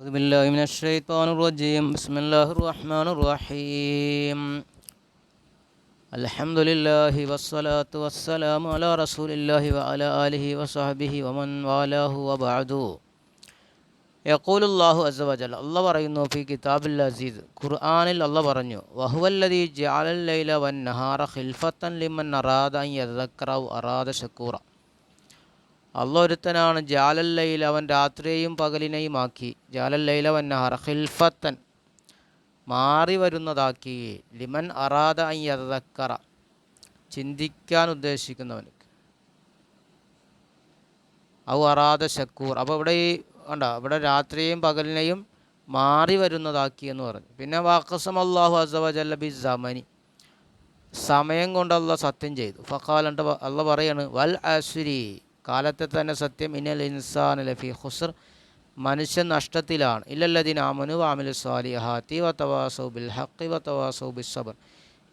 أعوذ بالله من الشيطان الرجيم بسم الله الرحمن الرحيم الحمد لله والصلاة والسلام على رسول الله وعلى آله وصحبه ومن والاه وبعد يقول الله عز وجل الله പറയുന്നു في كتاب العزيز ഖുർആനിൽ الله പറഞ്ഞു وهو الذي جعل الليل والنهار خلفة لمن أراد أن يذكر أو أراد شكورا അള്ള ഒരുത്തനാണ് ജാലല്ലയിൽ അവൻ രാത്രിയെയും പകലിനെയും ആക്കി ജാലല്ലയിൽ അവൻ ഹിൽഫത്തൻ മാറി വരുന്നതാക്കി. ലിമൻ അറാദ അയ്യതക്കറ ചിന്തിക്കാൻ ഉദ്ദേശിക്കുന്നവന് ഔ അറാദ ശക്കൂർ. അപ്പോൾ ഇവിടെ ഈ വേണ്ട ഇവിടെ രാത്രിയെയും പകലിനെയും മാറി വരുന്നതാക്കി എന്ന് പറഞ്ഞു. പിന്നെ വാക്കസം അള്ളാഹു അസവജല്ല ബി സമനി. സമയം കൊണ്ട് അള്ള സത്യം ചെയ്തു. ഫക്കാലണ്ട് അള്ള പറയാണ് വൽ അസുരി കാലത്തെ തന്നെ സത്യം ഇനൽ ഇൻസാൻ ലഫി ഖുസർ മനുഷ്യൻ നഷ്ടത്തിലാണ്. ഇല്ലല്ലദിൻ ആമനു വാമിലു സ്വാലിഹാത്തി വത്തവാസൗ ബിൽ ഹക്കി വത്തവാസൗ ബിൽ സബർ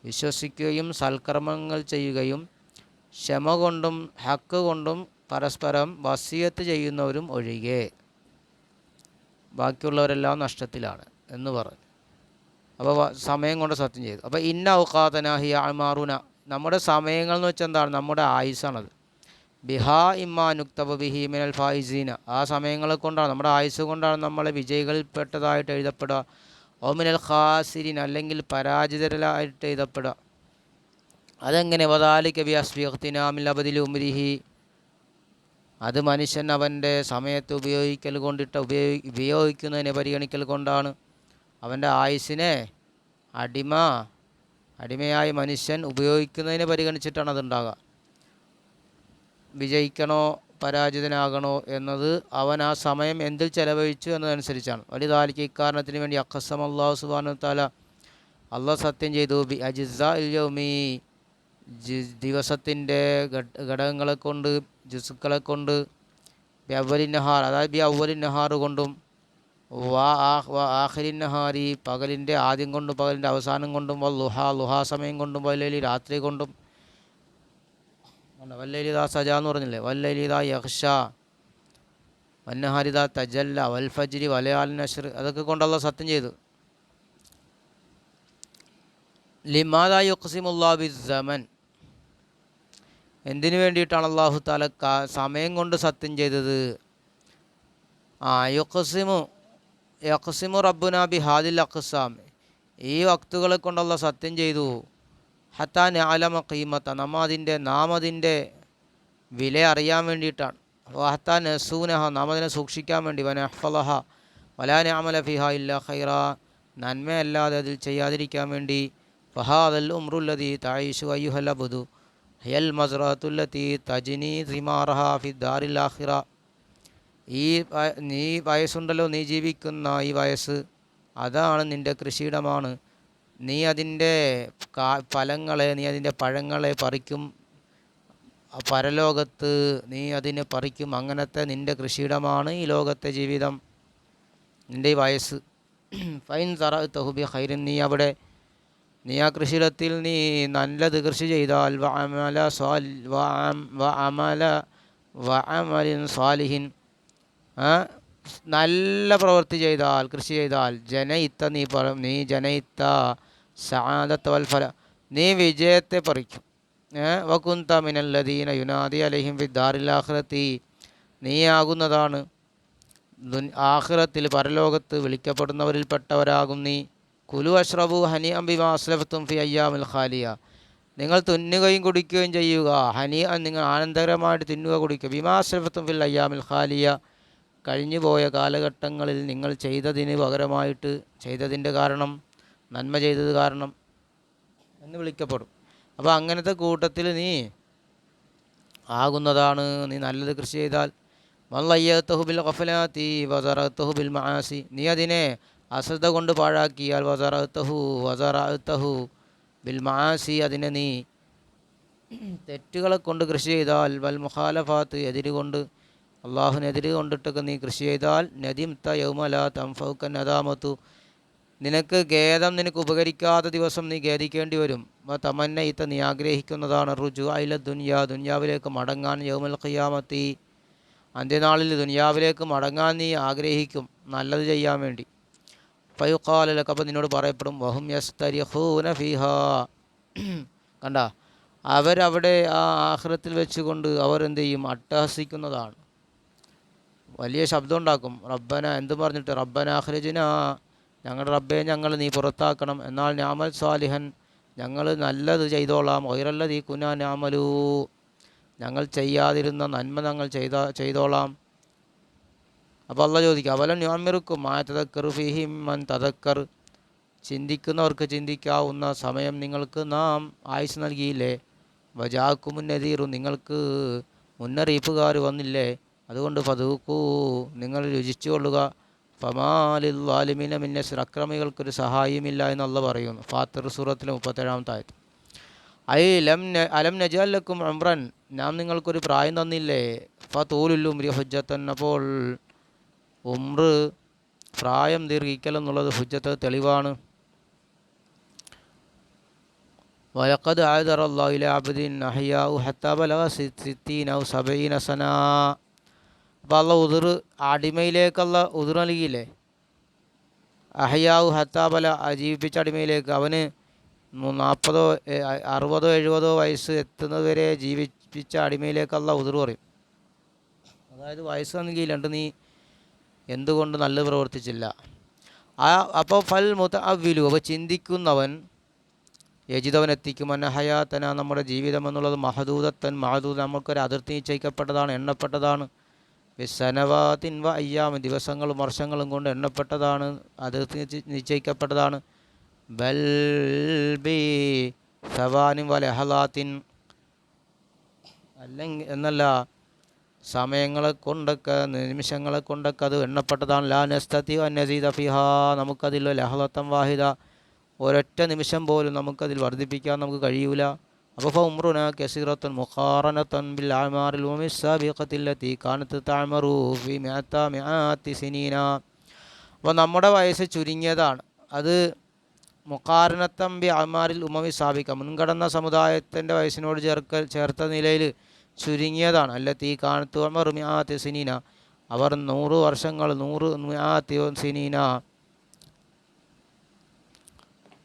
വിശ്വസിക്കുകയും സൽക്കർമ്മങ്ങൾ ചെയ്യുകയും ക്ഷമ കൊണ്ടും ഹക്ക് കൊണ്ടും പരസ്പരം വസിയത്ത് ചെയ്യുന്നവരും ഒഴികെ. ബാക്കിയുള്ളവരെല്ലാം നഷ്ടത്തിലാണ് എന്ന് പറഞ്ഞു. അപ്പോൾ സമയം കൊണ്ട് സത്യം ചെയ്തു. അപ്പോൾ ഇന്ന ഔഖാതനാഹി അമാറുന. നമ്മുടെ സമയങ്ങൾ എന്ന് വെച്ചാൽ എന്താണ്? നമ്മുടെ ആയുസാണത്. ബിഹാ ഇമ്മാ നുക്തബ ബിഹി മിനൽ ഫായിസീന. ആ സമയങ്ങളെ കൊണ്ടാണ് നമ്മുടെ ആയുസ് കൊണ്ടാണ് നമ്മളെ വിജയികളിൽപ്പെട്ടതായിട്ട് എഴുതപ്പെടുക. ഓമിനൽ ഖാസിരിൻ അല്ലെങ്കിൽ പരാജിതരായിട്ട് എഴുതപ്പെടുക. അതെങ്ങനെ? വദാലി കബി അസ്ഫിഖ്തിനാമിൽ അബദിൽ അത് മനുഷ്യൻ അവന്റെ സമയത്ത് ഉപയോഗിക്കൽ കൊണ്ടിട്ട് ഉപയോഗി ഉപയോഗിക്കുന്നതിനെ പരിഗണിക്കൽ കൊണ്ടാണ്. അവന്റെ ആയുസ്സിനെ അടിമ അടിമയായി മനുഷ്യൻ ഉപയോഗിക്കുന്നതിനെ പരിഗണിച്ചിട്ടാണ് അതുണ്ടാകുക വിജയിക്കണോ പരാജിതനാകണോ എന്നത് അവൻ ആ സമയം എന്തിൽ ചെലവഴിച്ചു എന്നതനുസരിച്ചാണ്. വലിയ താലിക്ക് ഇക്കാരണത്തിന് വേണ്ടി അഖസം അള്ളാഹു സുബാനു താല അള്ളാഹ് സത്യം ചെയ്തു. ബി അജിസ ഇൽയോമി ദിവസത്തിന്റെ ഘടകങ്ങളെ കൊണ്ട് ജുസുക്കളെ കൊണ്ട് ബി അവലിൻ നഹാർ അതായത് ബി അവലിൻ നഹാർ കൊണ്ടും വാ ആഹ് വാ ആഖിരിൻ നഹാരി പകലിന്റെ ആദ്യം കൊണ്ടും പകലിന്റെ അവസാനം കൊണ്ടും വ ലുഹ ലുഹാ സമയം കൊണ്ടും വലിയ രാത്രി കൊണ്ടും വല്ലലിത സജ എന്ന് പറഞ്ഞില്ലേ? വല്ലലിത യഹ്ഷ വന്നഹരിത തജല്ല വൽ ഫജ്രി വലയാൽ നഷർ അതൊക്കെ കൊണ്ടല്ല സത്യം ചെയ്തു. ലിമാദ യുഖ്സിമുല്ലാ ബിസ്സമൻ എന്തിനു വേണ്ടിയിട്ടാണ് അള്ളാഹു താല സമയം കൊണ്ട് സത്യം ചെയ്തത്? ആ യുക്സിമു യഖസിമു റബ്ബുന ബി ഹാദിൽ അഖ്സാം. ഈ വക്തുകളെ കൊണ്ടുള്ള സത്യം ചെയ്തു. ഹത്താ ആലമ കീമത്ത നമ്മ അതിന്റെ നാം അതിന്റെ വില അറിയാൻ വേണ്ടിയിട്ടാണ്. ഹത്താ നസൂനഹ നാം അതിനെ സൂക്ഷിക്കാൻ വേണ്ടി വന അഹ്ഫലഹ നാമല ഫിഹ ഇല്ല ഖൈറ നന്മയല്ലാതെ അതിൽ ചെയ്യാതിരിക്കാൻ വേണ്ടി ഫഹാദൽ ഉമ്രുല്ലതി തായിഷു അയ്യുഹല അബുദു ഹയൽ മസ്റത്തുല്ലത്തി തജിനി സിമാറഹ ഫി ദാറിൽ ആഖിറ. ഈ നീ വയസ്സുണ്ടല്ലോ നീ ജീവിക്കുന്ന ഈ വയസ്സ് അതാണ് നിന്റെ കൃഷിയിടമാണ്. നീ അതിന്റെ ഫലങ്ങളെ നീ അതിന്റെ പഴങ്ങളെ പറിക്കും. പരലോകത്ത് നീ അതിനെ പറിക്കും. അങ്ങനത്തെ നിന്റെ കൃഷിയിടമാണ് ഈ ലോകത്തെ ജീവിതം. നിന്റെ ഈ വയസ്സ്. ഫൈൻ സറ തഹുബി ഹൈരൻ നീ അവിടെ നീ ആ കൃഷിയിടത്തിൽ നീ നല്ലത് കൃഷി ചെയ്താൽ വ അമല സ്വാൽ വ അമല വ അമലിൻ സ്വാലിഹിൻ. നല്ല പ്രവൃത്തി ചെയ്താൽ കൃഷി ചെയ്താൽ ജനയിത്ത നീ പറ നീ ജനയിത്ത സാദത്തവൽഫല നീ വിജയത്തെ പറിക്കും. വകുന്ത മിനല്ലദീന യുനാദി അലഹിം നീ ആകുന്നതാണ് ആഹ്റത്തിൽ പരലോകത്ത് വിളിക്കപ്പെടുന്നവരിൽപ്പെട്ടവരാകും നീ. കുലു അഷ്റബു ഹനി അംബി വാസ്ലഫത്തും ഫി അയ്യാമുൽ ഖാലിയ. നിങ്ങൾ തുന്നുകയും കുടിക്കുകയും ചെയ്യുക. ഹനി നിങ്ങൾ ആനന്ദകരമായിട്ട് തിന്നുക കുടിക്കുക. ബിമാ അസ്ലഫത്തും ഫിൽ അയ്യാമുൽ ഖാലിയ. കഴിഞ്ഞുപോയ കാലഘട്ടങ്ങളിൽ നിങ്ങൾ ചെയ്തതിന് പകരമായിട്ട് ചെയ്തതിന്റെ കാരണം നന്മ ചെയ്തത് കാരണം എന്ന് വിളിക്കപ്പെടും. അപ്പോൾ അങ്ങനത്തെ കൂട്ടത്തിൽ നീ ആകുന്നതാണ് നീ നല്ലത് കൃഷി ചെയ്താൽ. വല്ലയ്യത്തഹുബിൽ കഫലാത്തി വസറത്തഹുബിൽ മാസി നീ അതിനെ അശ്രദ്ധ കൊണ്ട് പാഴാക്കിയാൽ വസറത്തഹു വസറത്തഹു ബിൽ മാസി അതിനെ നീ തെറ്റുകളെ കൊണ്ട് കൃഷി ചെയ്താൽ വൽ മുഖാലഫാത്ത് എതിരുകൊണ്ട് അള്ളാഹുനെതിരെ കൊണ്ടിട്ടൊക്കെ നീ കൃഷി ചെയ്താൽ നദിം ത യൗമല തംഫൗക്കൻ നദാമത്തു നിനക്ക് ഖേദം നിനക്ക് ഉപകരിക്കാത്ത ദിവസം നീ ഖേദിക്കേണ്ടി വരും. തമന്ന ഇത്ത നീ ആഗ്രഹിക്കുന്നതാണ് റുജു അയില ദുനിയാ ദുനിയാവിലേക്ക് മടങ്ങാൻ യൗമൽ ഖിയാമത്തി. അന്ത്യനാളിൽ ദുനിയാവിലേക്ക് മടങ്ങാൻ നീ ആഗ്രഹിക്കും നല്ലത് ചെയ്യാൻ വേണ്ടി. ഫയുക്കാലൊക്കെ അപ്പം നിന്നോട് പറയപ്പെടും വഹും യസ്തരിഹൂന ഫിഹ. കണ്ട അവരവിടെ ആ ആഹ്റത്തിൽ വെച്ചുകൊണ്ട് അവർ ചെയ്യും? അട്ടഹസിക്കുന്നതാണ്. വലിയ ശബ്ദം ഉണ്ടാക്കും റബ്ബന എന്ത് പറഞ്ഞിട്ട് റബ്ബന അഹ്രജിന ഞങ്ങളുടെ റബ്ബെ ഞങ്ങൾ നീ പുറത്താക്കണം. എന്നാൽ ഞാമൽ സ്വാലിഹൻ ഞങ്ങൾ നല്ലത് ചെയ്തോളാം. ഒയറല്ലത് കുന ഞാമലൂ. ഞങ്ങൾ ചെയ്യാതിരുന്ന നന്മ ഞങ്ങൾ ചെയ്ത ചെയ്തോളാം. അപ്പോൾ അല്ല ചോദിക്കുക അവലം ഞാമിറുക്കും മായ തതക്കർ ഫിഹിമൻ തതക്കർ ചിന്തിക്കുന്നവർക്ക് ചിന്തിക്കാവുന്ന സമയം നിങ്ങൾക്ക് നാം ആയുസ് നൽകിയില്ലേ? വജാക്കു മുന്നതീറു നിങ്ങൾക്ക് മുന്നറിയിപ്പുകാർ വന്നില്ലേ? അതുകൊണ്ട് ഫതൂക്കൂ നിങ്ങൾ രുചിച്ചു കൊള്ളുക. ഫമാലിൽ വാലിമിന മിന്നസിർ അക്രമികൾക്കൊരു സഹായമില്ല എന്നുള്ള പറയുന്നു. ഫാത്തിർ സൂറത്തിലെ മുപ്പത്തേഴാമത്തെ ആയത് ഐ ലം അലം നജാലക്കും അമ്രൻ നാം നിങ്ങൾക്കൊരു പ്രായം തന്നില്ലേ? ഫതൂലുല്ലും ഹുജ്ജത്തൻ അപ്പോൾ ഉമ്ര് പ്രായം ദീർഘിക്കൽ എന്നുള്ളത് ഹുജ്ജത്ത് തെളിവാണ്. വലക്കത് ആയതറല്ലാഹുലെ അള്ളാഹുലെ അഹിയാ അഹിയാവു ഹത്താബല ഔ സബീൻ സന. അപ്പോൾ അള്ള ഉതിർ അടിമയിലേക്കുള്ള ഉതിർ നൽകിയില്ലേ? അഹയാവ് ഹത്താബല ജീവിപ്പിച്ച അടിമയിലേക്ക് അവന് നാൽപ്പതോ അറുപതോ എഴുപതോ വയസ്സ് എത്തുന്നത് വരെ ജീവിപ്പിച്ച അടിമയിലേക്കുള്ള ഉതിർ പറയും. അതായത് വയസ്സ് നൽകിയില്ലണ്ട് നീ എന്തുകൊണ്ട് നല്ല പ്രവർത്തിച്ചില്ല? ആ അപ്പോൾ ഫൽ മുത അവ്വിലു അപ്പോൾ ചിന്തിക്കുന്നവൻ യജിതവൻ എത്തിക്കും അനഹയാത്തന നമ്മുടെ ജീവിതം എന്നുള്ളത് മഹദൂതത്തൻ മഹദൂത നമുക്കൊരു അതിർത്തി നിശ്ചയിക്കപ്പെട്ടതാണ് എണ്ണപ്പെട്ടതാണ്. വിസനവാത്തിൻ വ അയ്യാമ. ദിവസങ്ങളും വർഷങ്ങളും കൊണ്ട് എണ്ണപ്പെട്ടതാണ്. അത് നിശ്ചയി- നിശ്ചയിക്കപ്പെട്ടതാണ്. ബൽ ബി സവാനിൻ വ ലഹലാത്തിൻ. അല്ലെങ്കിൽ എന്നല്ല സമയങ്ങളെ കൊണ്ടൊക്കെ നിമിഷങ്ങളെ കൊണ്ടൊക്കെ അത് എണ്ണപ്പെട്ടതാണ്. ലാ നസ്തത്തി ഫിഹ. നമുക്കതിൽ ലഹലത്തം വാഹിദ. ഒരൊറ്റ നിമിഷം പോലും നമുക്കതിൽ വർദ്ധിപ്പിക്കാൻ നമുക്ക് കഴിയൂല. അപ്പോൾ ഫുമ്രുന കസീറത്തുൻ മുഖാറനത്തൻ ബിൽ ആമാറിൽ ഉമിസ്സാബിഖത്തില്ലത്തി കാനത്ത് താമറു ഫി മിഅത്ത മിഅത്തി സിനീന അപ്പോൾ നമ്മുടെ വയസ്സ് ചുരുങ്ങിയതാണ്. അത് മുഖാരനത്തം ബി അമാരിൽ ഉമവി സ്ഥാപിക്കാം. മുൻകടന്ന സമുദായത്തിന്റെ വയസ്സിനോട് ചേർക്ക ചേർത്ത നിലയിൽ ചുരുങ്ങിയതാണ്. അല്ല തീ കാണത്തു അമർ മിയാത്തി സിനീന. അവർ നൂറ് വർഷങ്ങൾ നൂറ് മിയാത്തി സിനീന.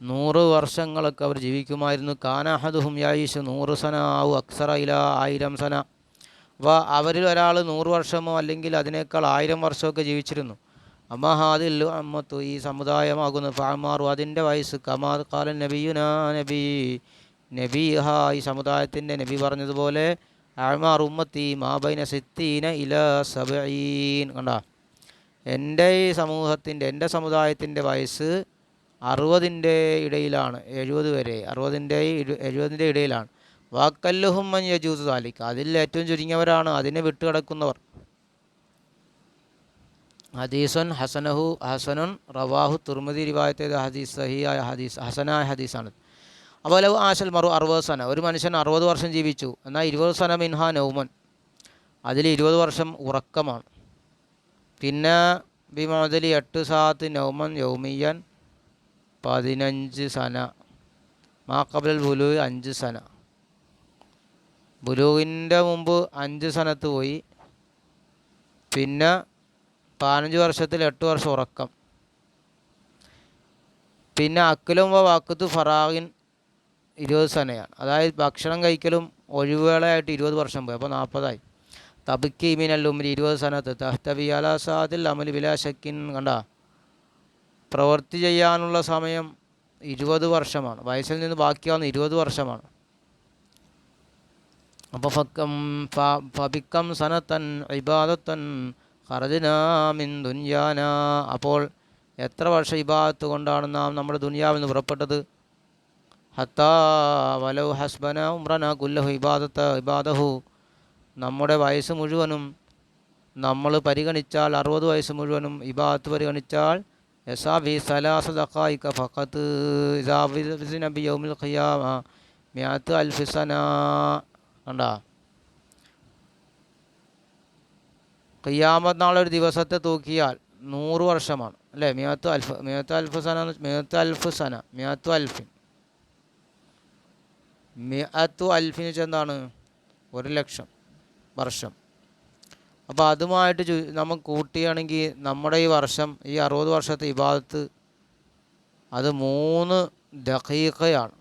നൂറ് വർഷങ്ങളൊക്കെ അവർ ജീവിക്കുമായിരുന്നു. കാനഹദുഹും യായിഷ് നൂറ് സന ആവു അക്സറ ഇല ആയിരം സന. അപ്പോൾ അവരിൽ ഒരാൾ നൂറ് വർഷമോ അല്ലെങ്കിൽ അതിനേക്കാൾ ആയിരം വർഷമൊക്കെ ജീവിച്ചിരുന്നു. അമ്മഹാദിൽ അമ്മത്തു ഈ സമുദായമാകുന്നു. ഫാമാറു അതിന്റെ വയസ്സ് കമാ കാലൻ നബിയുനാ നബി. നബി ഹ ഈ സമുദായത്തിന്റെ നബി പറഞ്ഞതുപോലെ അമാർ ഉമ്മത്തി മാബൈന സിത്തീന ഇല സബീൻ കണ്ട? എന്റെ ഈ സമൂഹത്തിന്റെ എന്റെ സമുദായത്തിന്റെ വയസ്സ് അറുപതിന്റെ ഇടയിലാണ് എഴുപത് വരെ അറുപതിന്റെ എഴുപതിന്റെ ഇടയിലാണ്. വാക്കല്ലുഹും മൻ യജൂസ് താലിക്ക് അതിൽ ഏറ്റവും ചുരുങ്ങിയവരാണ് അതിനെ വിട്ടുകിടക്കുന്നവർ. ഹദീസുൻ ഹസനഹു ഹസനുൻ റവാഹു തുർമതി റിവായത്തേത് ഹദീസ് സഹിയായ ഹദീസ് ഹസനായ ഹദീസാണ് അപ്പോൾ ആശൽ മറു അറുപത് സന. ഒരു മനുഷ്യൻ അറുപത് വർഷം ജീവിച്ചു എന്നാൽ ഇരുപത് സന മിൻഹ നൗമൻ. അതിൽ ഇരുപത് വർഷം ഉറക്കമാണ്. പിന്നെ ബിമാദലി എട്ട് സാത്ത് നൗമൻ യൗമിയൻ പതിനഞ്ച് സന. മാക്കബൽ ബുലു അഞ്ച് സന. ബുലുവിന്റെ മുമ്പ് അഞ്ച് സനത്ത് പോയി. പിന്നെ പതിനഞ്ച് വർഷത്തിൽ എട്ട് വർഷം ഉറക്കം. പിന്നെ അക്കലും വാക്കത്ത് ഫറാഖിൻ ഇരുപത് സനയാണ്. അതായത് ഭക്ഷണം കഴിക്കലും ഒഴിവുകളായിട്ട് ഇരുപത് വർഷം പോയി. അപ്പോൾ നാൽപ്പതായി തബിക്കി മീനല്ലുമ്പിൽ ഇരുപത് സനത്ത്. തഹ്തബി അലാസാദിൽ അമൽ വിലാശക്കിൻ കണ്ട? പ്രവൃത്തി ചെയ്യാനുള്ള സമയം ഇരുപത് വർഷമാണ്. വയസ്സിൽ നിന്ന് ബാക്കിയാവുന്ന ഇരുപത് വർഷമാണ്. അപ്പോൾ ഫക്കം ഫബിക്കം സനത്തൻ ഇബാദത്തൻ ഹർജനാമിൻ ദുന്യാന. അപ്പോൾ എത്ര വർഷം ഇബാദത്ത് കൊണ്ടാണ് നാം നമ്മുടെ ദുനിയാവിൽ നിന്ന് പുറപ്പെട്ടത്? ഹത്താ വലൗ ഹസ്ബന ഉമ്രന കുല്ലഹു ഇബാദത്ത് ഇബാദഹു. നമ്മുടെ വയസ്സ് മുഴുവനും നമ്മൾ പരിഗണിച്ചാൽ അറുപത് വയസ്സ് മുഴുവനും ഇബാദത്ത് പരിഗണിച്ചാൽ യസാബി സലാസ ദഖായിക്ക ഫഖത്ത് ഇസാബി നബി യൗമിൽ ഖിയാമ മിയാത്ത് അൽഫിസന കണ്ടാ? ഖിയാമത്ത് നാളെ ദിവസത്തെ തൂക്കിയാൽ നൂറ് വർഷമാണ്. അല്ലേ? മിയാത്ത് അൽഫ് മിയാത്ത് അൽഫ് സന മിയാത്ത് അൽഫ് സന മിയാത്തു അൽഫിൻ മിയാത്തു അൽഫിന് വെച്ചാൽ എന്താണ്? ഒരു ലക്ഷം വർഷം. അപ്പോൾ അതുമായിട്ട് ചു നമുക്ക് കൂട്ടുകയാണെങ്കിൽ നമ്മുടെ ഈ വർഷം ഈ അറുപത് വർഷത്തെ ഇബാദത്ത് അത് മൂന്ന് ദഹീഖയാണ്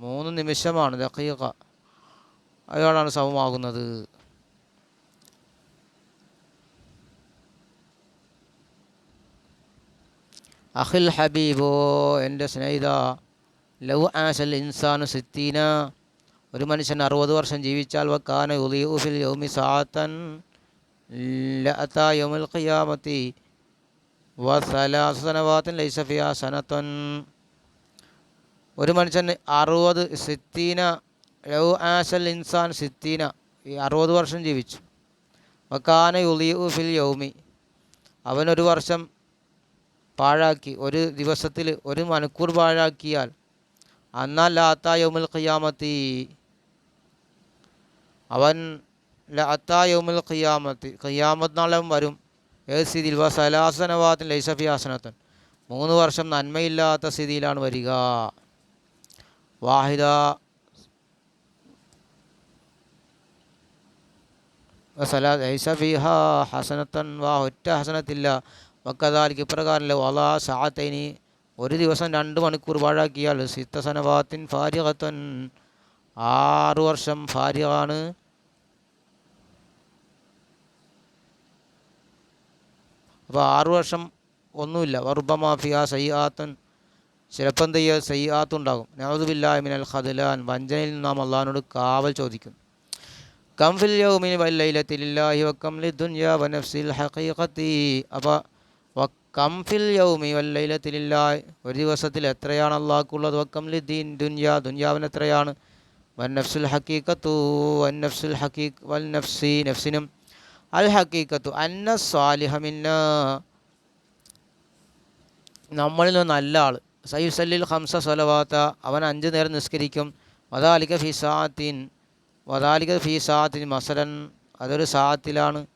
മൂന്ന് നിമിഷമാണ് ദഹീഖ അയാളാണ് സമമാകുന്നത്. അഖിൽ ഹബീബോ എന്റെ സ്നേഹിത ലവ് ആശൽ ഇൻസാനു സിത്തീന. ഒരു മനുഷ്യൻ അറുപത് വർഷം ജീവിച്ചാൽ വക്കാന ഉലിയുഫിൽ യൗമി സാത്തൻ ലഅത്താ യൗമുൽ ഖിയാമത്തി വസലാസ സനവാത്തിൻ ലൈസ ഫിഹാ സനത്തൻ. ഒരു മനുഷ്യൻ അറുപത് സിത്തീന ലവ് ആസൽ ഇൻസാൻ സിത്തീന ഈ അറുപത് വർഷം ജീവിച്ചു. വക്കാന യുലിയുഫിൽ യൗമി. അവനൊരു വർഷം പാഴാക്കി ഒരു ദിവസത്തിൽ ഒരു മണിക്കൂർ പാഴാക്കിയാൽ എന്നാൽ ലാത്ത യൗമുൽ ഖിയാമത്തി അവൻ ലാത്ത യൗമുൽ ഖിയാമത്തി. ഖിയാമത്ത് നാളം വരും. ഏത് സ്ഥിതിയിൽ? വ സലാസനവാത്തിൻ ലൈസഫി ആസനത്തൻ മൂന്ന് വർഷം നന്മയില്ലാത്ത സ്ഥിതിയിലാണ് വരിക. വാഹിദ. ഹസനത്തൻ. വാ ഒറ്റ ഹസനത്തില്ല. വക്കതാലിക്ക് ഇപ്രകാരമല്ല വലാ സാത്തൈനി ഒരു ദിവസം രണ്ട് മണിക്കൂർ പാഴാക്കിയാൽ സിത്തസനവാത്തിൻ ഫാരിഹത്തൻ ആറ് വർഷം ഫാരിഖാണ് അപ്പോൾ ആറു വർഷം ഒന്നുമില്ല. വറുബമാഫിയ സയ്യാത്തൻ. ചിലപ്പം എന്ത് ചെയ്യുക? സയ്യാത്തുണ്ടാകും നവദുബില്ലാ മിനൽ ഖദലാൻ. വഞ്ചനയിൽ നിന്ന് നാം അള്ളഹാനോട് കാവൽ ചോദിക്കും. കംഫിൽ യൗമിൻ വല്ലൈലത്തിലില്ലാഹി വക്കം ലിദുനിയ വനഫ്സിൽ ഹഖീഖത്തി. അപ്പോൾ വക്കം ഫിൽ യൗമി വല്ലൈലത്തിലില്ലാഹി ഒരു ദിവസത്തിൽ എത്രയാണ് അള്ളാഹ്ക്കുള്ളത്? വക്കം ലിദീൻ ദുൻയാ ദുൻയാവൻ എത്രയാണ്? വൻ നഫ്സുൽ ഹക്കീക്കത്തു നഫ്സുൽ ഹക്കീഖ് വൽ നഫ്സി. നഫ്സിനും അൽ ഹക്കീക്കത്തു. അന്ന സ്വാലിഹമിന്ന നമ്മളിൽ നല്ല ആൾ സയ്യുസല്ലിൽ ഹംസ സ്വലവാത്ത. അവൻ അഞ്ച് നേരം നിസ്കരിക്കും. വദാലിക ഫി സാത്തിൻ. വദാലിക മസലൻ. അതൊരു സാത്തിലാണ്.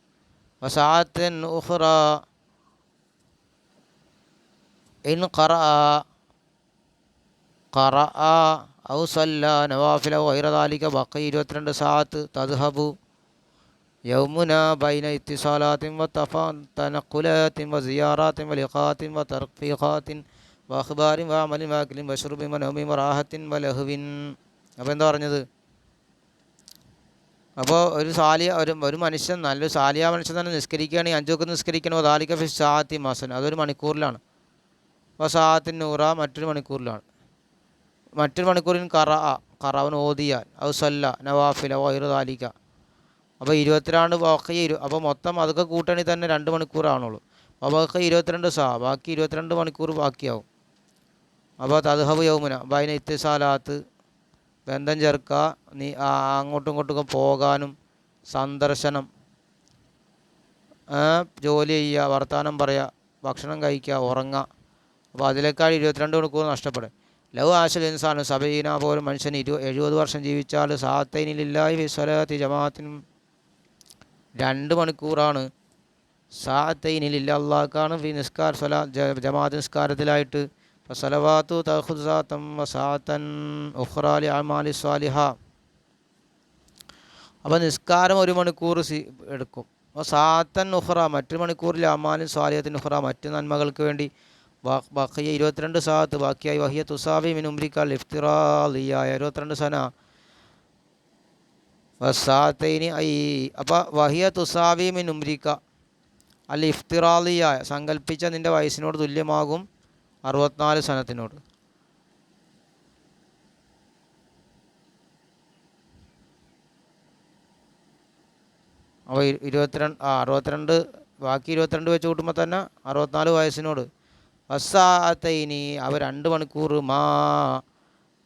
വസാത്തിൻ ഉഹ്റ ഇൻ ഖറ. ഖറ. ഔ സല്ല നവാഫില വൈറദാലിക ബക്ക ഇരുപത്തിരണ്ട് സാത്ത് തദ്ഹബു. യൗമുന ബൈന ഇത്തിസാലാത്തിൻ വ وزيارات അക്ലിൻ വ ഷുർബിൻ വ നൗമിൻ വ റാഹത്തിൻ വ ലഹുവിൻ അപ്പോൾ എന്താ പറഞ്ഞത്? അപ്പോൾ ഒരു സാലിയ ഒരു ഒരു മനുഷ്യൻ നല്ലൊരു സാലിയ മനുഷ്യൻ തന്നെ നിസ്കരിക്കുകയാണെങ്കിൽ അഞ്ചുക്ക് നിസ്കരിക്കണോ? ദാലിക ഫി സാത്തി മാസൻ. അതൊരു മണിക്കൂറിലാണ്. അപ്പോൾ സാത്തിൻ നൂറ മറ്റൊരു മണിക്കൂറിലാണ്. മറ്റൊരു മണിക്കൂറിൽ കറ കറവൻ ഓതിയാൽ. ഔസല്ല സല്ല നവാഫില വൈറു ദാലിക. അപ്പോൾ ഇരുപത്തിരണ്ട് ബാക്കി ഇരു അപ്പോൾ മൊത്തം അതൊക്കെ കൂട്ടണമെങ്കിൽ തന്നെ രണ്ട് മണിക്കൂറാണുള്ളൂ. അപ്പോൾ ബാക്കി ഇരുപത്തിരണ്ട് സാ ബാക്കി ഇരുപത്തിരണ്ട് മണിക്കൂർ ബാക്കിയാവും. അപ്പോൾ തദ്ഹബ് യൗമുന ബൈന ഇത്തിസാലാത്ത് ബന്ധം ചേർക്കുക നീ അങ്ങോട്ടും ഇങ്ങോട്ടും പോകാനും സന്ദർശനം ജോലി ചെയ്യുക വർത്തമാനം പറയുക ഭക്ഷണം കഴിക്കുക ഉറങ്ങുക അപ്പോൾ അതിലേക്കാൾ ഇരുപത്തിരണ്ട് മണിക്കൂർ നഷ്ടപ്പെടും ലവ് ആശൽ ഇൻസാണ് സബീന പോലും മനുഷ്യൻ ഇരു എഴുപത് വർഷം ജീവിച്ചാൽ സാത്തൈനിലില്ലായി വിസ്വലാത്തി ജമാഅത്തിനും രണ്ട് മണിക്കൂറാണ്. സാത്തൈനിലില്ല അള്ളാഹ്ക്കാണ് ഫി നിസ്കാർ സ്വലാ ജമാഅത്ത് നിസ്കാരത്തിലായിട്ട്. ഫസലവാത്തു തഹുസാത്തം വസാത്തൻ ഉഹ്റാലി അമാലി സ്വാലിഹ. അപ്പോൾ നിസ്കാരം ഒരു മണിക്കൂർ സി എടുക്കും. അപ്പോൾ സാത്തൻ ഉഹ്റ മറ്റൊരു മണിക്കൂറിൽ അമാലിൻ സ്വാലിഹത്തിൻ ഉഹ്റ മറ്റ് നന്മകൾക്ക് വേണ്ടി. ബാക്കിയ ഇരുപത്തിരണ്ട് സാത്ത് ബാക്കിയായി വഹിയ തുസാവി മിൻ ഉംരിക്കാൽ ഇഫ്തിറാലിയായ. ഇരുപത്തിരണ്ട് സന. വസാത്തൈനി ഐ അപ്പോൾ വഹിയ തുസാവി മിൻ ഉംരിക്ക. അൽ ഇഫ്തിറാലിയായ സങ്കല്പിച്ച നിന്റെ വയസ്സിനോട് തുല്യമാകും അറുപത്തിനാല് സനത്തിനോട്. അപ്പോൾ ഇരുപത്തിരണ്ട് ആ അറുപത്തിരണ്ട് ബാക്കി ഇരുപത്തിരണ്ട് വെച്ച് കൂട്ടുമ്പോൾ തന്നെ അറുപത്തിനാല് വയസ്സിനോട്. വസാത്തൈനി അവ രണ്ട് മണിക്കൂർ മാ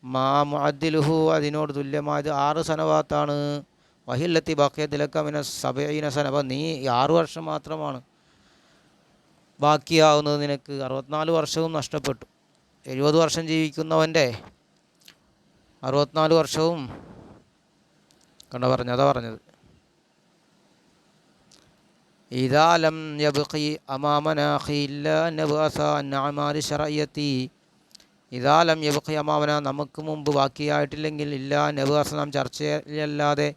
മാ മുഅദ്ദിലുഹു അതിനോട് തുല്യമായത് ആറ് സനവാത്താണ്. വഹില്ലത്തി ബാക്കിയതിലക്കമിന സബൈന സനവ. നീ ആറു വർഷം മാത്രമാണ് ബാക്കിയാവുന്നത് നിനക്ക്. അറുപത്തിനാല് വർഷവും നഷ്ടപ്പെട്ടു. എഴുപത് വർഷം ജീവിക്കുന്നവന്റെ അറുപത്തിനാല് വർഷവും. കണ്ട പറഞ്ഞു അതാ പറഞ്ഞത്. ഇതാലം യബ്ഖി അമാമനാഖി ഇല്ല നബാസ അന്നാമാരി ഷറയത്തി ഇതാലം യബുഖയമാവന നമുക്ക് മുമ്പ് ബാക്കിയായിട്ടില്ലെങ്കിൽ ഇല്ല നബുഹസ്ലാം ചർച്ചയല്ലാതെ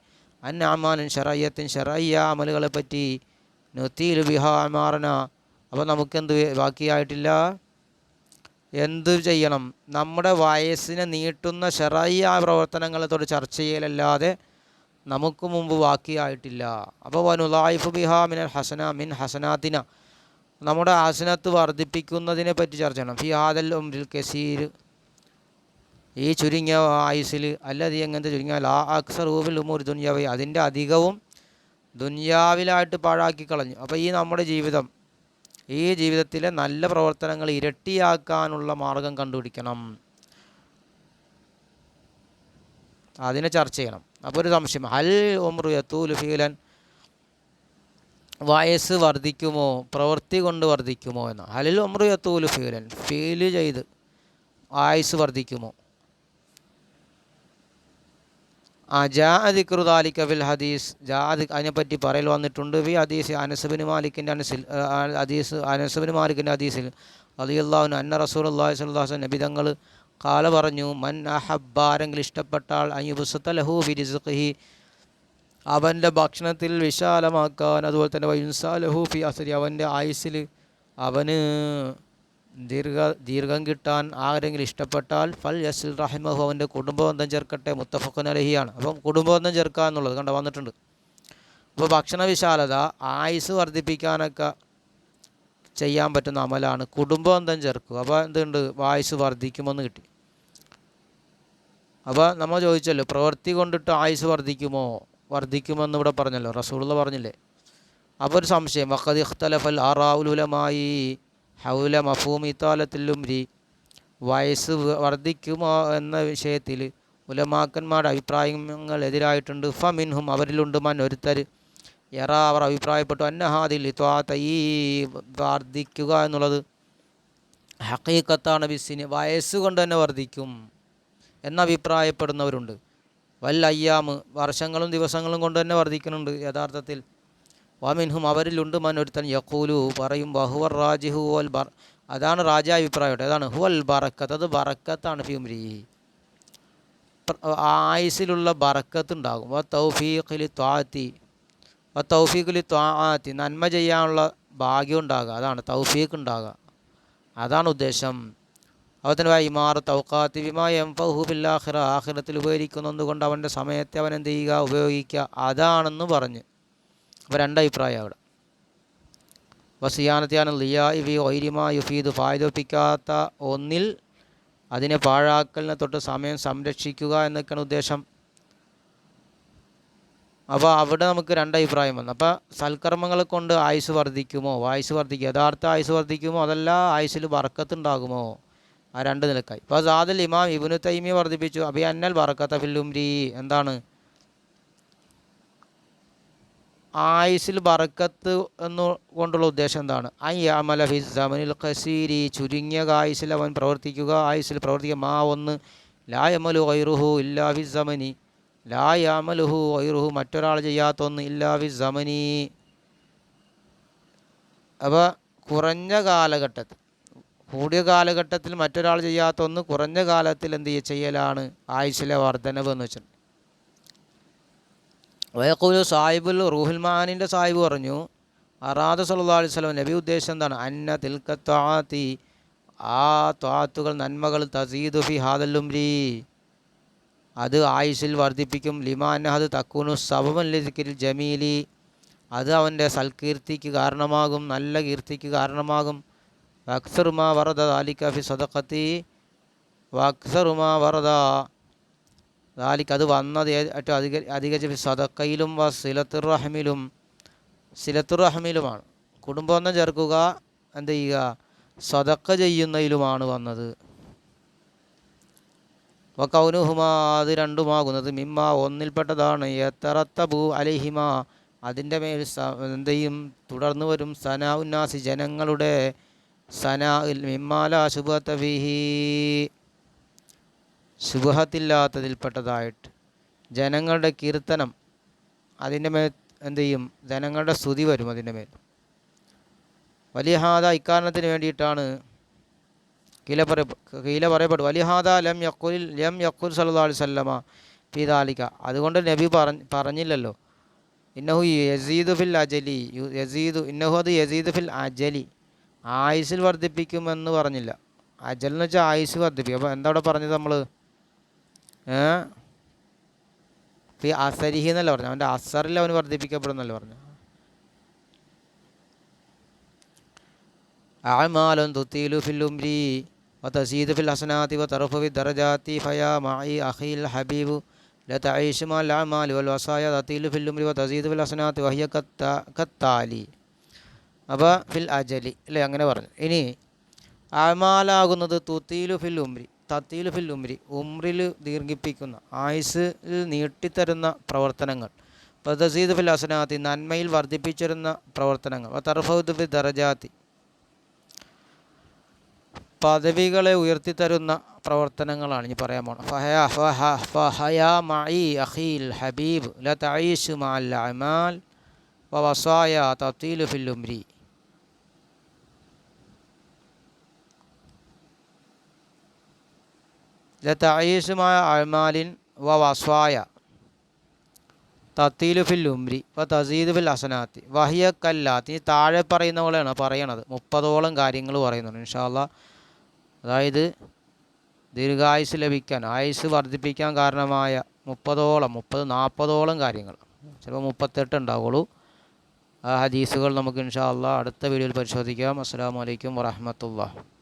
അന്നാമാനും ഷറയ്യത്തിൻ ഷറയ്യ അമലുകളെ പറ്റി നൊത്തിയിലു ബിഹാമാറന അപ്പോൾ നമുക്കെന്ത് ബാക്കിയായിട്ടില്ല എന്തു ചെയ്യണം? നമ്മുടെ വയസ്സിനെ നീട്ടുന്ന ഷെറയ്യ പ്രവർത്തനങ്ങളെത്തോട് ചർച്ച ചെയ്യലല്ലാതെ നമുക്ക് മുമ്പ് ബാക്കിയായിട്ടില്ല അപ്പോൾ വനുലായിഫ് ബിഹാ മിനൽ ഹസന മിൻ ഹസനാദിന നമ്മുടെ ആസനത്ത് വർദ്ധിപ്പിക്കുന്നതിനെ പറ്റി ചർച്ച ചെയ്യണം. ഫി ഹാദൽ ഉംരിൽ കസീർ. ഈ ചുരുങ്ങിയ ആയുസിൽ അല്ലാതെ എങ്ങനത്തെ ചുരുങ്ങിയ ലാ അക്സർ ഊബിൽ ഉമൂർ ദുനിയാവി അതിന്റെ അധികവും ദുനിയാവിലായിട്ട് പാഴാക്കി കളഞ്ഞു. അപ്പോൾ ഈ നമ്മുടെ ജീവിതം ഈ ജീവിതത്തിലെ നല്ല പ്രവർത്തനങ്ങൾ ഇരട്ടിയാക്കാനുള്ള മാർഗം കണ്ടുപിടിക്കണം. അതിനെ ചർച്ച ചെയ്യണം. അപ്പോൾ ഒരു സംശയം. ഹൽ ഉമ്രു യത്തൂലു ഫീലൻ വയസ്സ് വർദ്ധിക്കുമോ? പ്രവൃത്തി കൊണ്ട് വർദ്ധിക്കുമോ എന്ന്. ഹലിൽ ഉമ്രു യത്തൂൽ ഫീലൻ. ഫീൽ ചെയ്ത് ആയുസ് വർദ്ധിക്കുമോ? ആ ജാ ദിക്റുദാലിക്ക ഫിൽ ഹദീസ്. ജാ അതിനെപ്പറ്റി പറയൽ വന്നിട്ടുണ്ട്. വി ഹദീസ് അനസബിന് മാലിക്കിന്റെ അനസിൽ ഹദീസ് അനസബിന് മാലിക്കിന്റെ ഹദീസിൽ. അലിയല്ലാഹുന് അന്ന റസൂൽ അള്ളാഹി സ്വല്ലാസ് നബിതങ്ങൾ കാല പറഞ്ഞു മൻ അഹബ് ആരെങ്കിലും ഇഷ്ടപ്പെട്ടാൽ അയ്യുബുസത്ത ലഹു ഫി അവന്റെ ഭക്ഷണത്തിൽ വിശാലമാക്കാൻ അതുപോലെ തന്നെ വയുൻസാ ലഹു ഫി അസരി അവന്റെ ആയുസ്സിൽ അവന് ദീർഘ ദീർഘം കിട്ടാൻ ആരെങ്കിലും ഇഷ്ടപ്പെട്ടാൽ ഫൽ യസിൽ റഹിമഹു അവന്റെ കുടുംബബന്ധം ചേർക്കട്ടെ മുത്തഫഖുൻ അലഹിയാണ്. അപ്പം കുടുംബബന്ധം ചേർക്കുക എന്നുള്ളത് കണ്ട വന്നിട്ടുണ്ട്. അപ്പോൾ ഭക്ഷണ വിശാലത ആയുസ് വർദ്ധിപ്പിക്കാനൊക്കെ ചെയ്യാൻ പറ്റുന്ന അമലാണ് കുടുംബബന്ധം ചേർക്കുക. അപ്പോൾ എന്തുണ്ട്? ആയുസ് വർദ്ധിക്കുമെന്ന് കിട്ടി. അപ്പോൾ നമ്മൾ ചോദിച്ചല്ലോ പ്രവൃത്തി കൊണ്ടിട്ട് ആയുസ് വർദ്ധിക്കുമോ? വർദ്ധിക്കുമെന്ന് ഇവിടെ പറഞ്ഞല്ലോ റസൂള്ള പറഞ്ഞില്ലേ? അപ്പോൾ ഒരു സംശയം വഖദ് ഇഖ്തലഫൽ ആറാവുലുലമായി ഹൗല മഫൂം ഇത്താലത്തിലുംരി വയസ്സ് വർദ്ധിക്കുമോ എന്ന വിഷയത്തിൽ ഉലമാക്കന്മാരുടെ അഭിപ്രായങ്ങൾ എതിരായിട്ടുണ്ട്. ഫമിൻഹും അവരിലുണ്ട് മൻ ഒരുത്തർ. എറ അവർ അഭിപ്രായപ്പെട്ടു അന്നഹാദിൽ ഇത്വാത്ത ഈ വർദ്ധിക്കുക എന്നുള്ളത് ഹക്കീക്കത്താണ് ബിസിന് വയസ്സ് കൊണ്ട് തന്നെ വർദ്ധിക്കും എന്ന വല്ല അയ്യാമ് വർഷങ്ങളും ദിവസങ്ങളും കൊണ്ട് തന്നെ വർദ്ധിക്കുന്നുണ്ട് യഥാർത്ഥത്തിൽ. വാമിൻഹും അവരിലുണ്ട് മൻ ഒരുത്തൻ. യക്കൂലു പറയും ബഹുവർ റാജിഹു വൽ ബർ അതാണ് രാജാഭിപ്രായം അതാണ് ഹുവൽ ബറക്കത്ത് അത് ബറക്കത്താണ് ഫ്യൂമരി ആയുസിലുള്ള ബറക്കത്ത് ഉണ്ടാകും. വ തൗഫീഖിലി ത്വാത്തി വ തൗഫീഖിലി ത്വാത്തി നന്മ ചെയ്യാനുള്ള ഭാഗ്യം ഉണ്ടാകുക. അതാണ് തൗഫീഖ് ഉണ്ടാകുക. അതാണ് ഉദ്ദേശം. അതുപോലെ ഇമാറത്ത് ഇമാർ വിമായം ഫഹുബില്ലാഹിറ ആഹിറത്തിൽ ഉപകരിക്കുന്നതുകൊണ്ട് അവന്റെ സമയത്തെ അവൻ എന്ത് ചെയ്യുക? ഉപയോഗിക്കുക. അതാണെന്ന് പറഞ്ഞ്. അപ്പോൾ രണ്ടഭിപ്രായം അവിടെ. വസിയാനത്യാൻ ലിയാ ഇവി ഒയിരിമ യുഫീദ്. ഫായ്ദൊപ്പിക്കാത്ത ഒന്നിൽ അതിനെ പാഴാക്കലിനെ തൊട്ട് സമയം സംരക്ഷിക്കുക എന്നൊക്കെയാണ് ഉദ്ദേശം. അപ്പോൾ അവിടെ നമുക്ക് രണ്ടഭിപ്രായം വന്നു. അപ്പോൾ സൽക്കർമ്മങ്ങളെ കൊണ്ട് ആയുസ് വർദ്ധിക്കുമോ? ആയുസ് വർദ്ധിക്കുക. യഥാർത്ഥ ആയുസ് വർദ്ധിക്കുമോ? അതല്ല ആയുസ്സിൽ ബറക്കത്തുണ്ടാകുമോ ആ രണ്ട് നിലക്കായി. ഇപ്പോൾ സാദിൽ ഇമാം ഇബിനു തൈമി വർദ്ധിപ്പിച്ചു. അബി അന്നൽ വറക്കത്ത ഫില്ലുംരി എന്താണ്? ആയുസിൽ ബറക്കത്ത് എന്ന് കൊണ്ടുള്ള ഉദ്ദേശം എന്താണ്? സമനിൽ ഖസീരി. ചുരുങ്ങിയ ആയുസിൽ അവൻ പ്രവർത്തിക്കുക. ആയുസിൽ പ്രവർത്തിക്കുക. മാ ഒന്ന്. ലായമലു ഐറുഹു ഇല്ലാ ഫിസമനി സമനി. ഐറുഹു മറ്റൊരാൾ ചെയ്യാത്തൊന്ന് ഇല്ലാ ഫിസമനി അപ്പോൾ കുറഞ്ഞ കാലഘട്ടത്തിൽ കൂടിയ കാലഘട്ടത്തിൽ മറ്റൊരാൾ ചെയ്യാത്ത ഒന്ന് കുറഞ്ഞ കാലത്തിൽ എന്ത് ചെയ്യലാണ് ആയുസിലെ വർധനവ് എന്ന് വെച്ചിട്ടുണ്ട് വയക്കൂലു സാഹിബുൽ റൂഹുൽ മാനിന്റെ സാഹിബ് പറഞ്ഞു അറാദ സല്ലാ അലൈഹി സ്വലം നബി ഉദ്ദേശം എന്താണ്? അന്ന തിൽക്കത്താത്തി ആ ത്വാത്തുകൾ നന്മകൾ തസീദു ഫി ഹാദല്ലുംരി അത് ആയുസിൽ വർദ്ധിപ്പിക്കും ലിമാൻ അത് തക്കൂനു സബമൻ ലിദിക്കിൽ ജമീലി. അത് അവന്റെ സൽകീർത്തിക്ക് കാരണമാകും നല്ല കീർത്തിക്ക് കാരണമാകും. വക്സറുമാ വറദ അലിക്ക ഫി സദക്കത്തി വക്സറുമാ വറദ. ദാലിക്ക് അത് വന്നത് ഏറ്റവും അധിക അധികരിച്ച് സദക്കയിലും വ സിലത്തുർ റഹമിലും സിലത്തുർ റഹമിലുമാണ് കുടുംബബന്ധം ചേർക്കുക എന്ത് ചെയ്യുക? സദക്ക ചെയ്യുന്നതിലുമാണ് വന്നത്. വ കൗനുഹുമാ അത് രണ്ടുമാകുന്നത്. മിമ്മ ഒന്നിൽപ്പെട്ടതാണ്. എത്തറത്തബു അലിഹിമ. അതിന്റെ മേൽ എന്ത് ചെയ്യും? തുടർന്ന് വരും സനാ ഉന്നാസി ജനങ്ങളുടെ സനാ മിമ്മാല ശുഭത്തബിഹി ശുഭത്തില്ലാത്തതിൽപ്പെട്ടതായിട്ട് ജനങ്ങളുടെ കീർത്തനം അതിന്റെ മേൽ എന്ത് ചെയ്യും? ജനങ്ങളുടെ സ്തുതി വരും അതിന്റെ മേൽ. വലിഹാദ ഇക്കാരണത്തിന് വേണ്ടിയിട്ടാണ് കീല പറയ കീല പറയപ്പെടും വലിഹാദ ലം യക്കുൽ ലം യക്കുൽ സല്ലാ അലൈഹി സ്വല്ലമ പീതാലിക്ക അതുകൊണ്ട് നബി പറഞ്ഞ് പറഞ്ഞില്ലല്ലോ. ഇന്നഹു യസീദു ഫിൽ അജലി. യസീദു ഇന്നഹു അത് യസീദു ഫിൽ അജലി. ആയുസിൽ വർദ്ധിപ്പിക്കുമെന്ന് പറഞ്ഞില്ല അജൽ എന്ന് വെച്ചാൽ ആയുസ് വർദ്ധിപ്പിക്കും അപ്പോൾ എന്താ അവിടെ പറഞ്ഞത് നമ്മൾ ഏ ഫി അസരിഹി എന്നല്ല പറഞ്ഞു അവൻ്റെ അസറിൽ അവന് വർദ്ധിപ്പിക്കപ്പെടുന്നല്ല പറഞ്ഞു അഅമാലുൻ തുത്തീലു ഫിൽ ഉംരി وتزيد في الحسنات وترفع في الدرجات فيا معي أخي الحبيب لا تعيش مع الأعمال والوصايا تطيل في الأمر وتزيد في الحسنات وهي كالتا- كالتالي അപ്പോൾ ഫിൽ അജലി അല്ലേ? അങ്ങനെ പറഞ്ഞു. ഇനി അമാലാകുന്നത് തുത്തീലു ഫിൽ ഉംരി തത്തീലു ഫിൽ ഉംരി ഉംറിൽ ദീർഘിപ്പിക്കുന്ന ആയുസ് നീട്ടിത്തരുന്ന പ്രവർത്തനങ്ങൾ. തസീദ് ഫിൽ അസനാത്തി നന്മയിൽ വർദ്ധിപ്പിച്ചിരുന്ന പ്രവർത്തനങ്ങൾ. തർഫൗദ് ഫിൽ ദറജാത്തി പദവികളെ ഉയർത്തിത്തരുന്ന പ്രവർത്തനങ്ങളാണ് ഇനി പറയാൻ പോണം ഫഹയ ഫഹ ഫഹയാ അഖീൽ ഹബീബ് ല തഈശു മഅൽ അമാൽ വ വസായ തത്തീലു ഫിൽ ഉംരി. ല തഈശു വ വസ്വായ. തത്തീലു ഫിൽ ഉംരി വ തസീദ് ഫിൽ അസനാത്തി വഹിയ കല്ലാത്തി. താഴെ പറയുന്ന പോലെയാണ് പറയണത്. മുപ്പതോളം കാര്യങ്ങൾ പറയുന്നുണ്ട്. ഇൻഷാല്ല അതായത് ദീർഘായുസ് ലഭിക്കാൻ ആയുസ് വർദ്ധിപ്പിക്കാൻ കാരണമായ മുപ്പതോളം മുപ്പത് നാൽപ്പതോളം കാര്യങ്ങൾ. ചിലപ്പോൾ മുപ്പത്തെട്ട് ഉണ്ടാവുള്ളൂ. ആ ഹദീസുകൾ നമുക്ക് ഇൻഷാ അടുത്ത വീഡിയോയിൽ പരിശോധിക്കാം. അസ്സാം വലൈക്കും വറഹമത്തുള്ള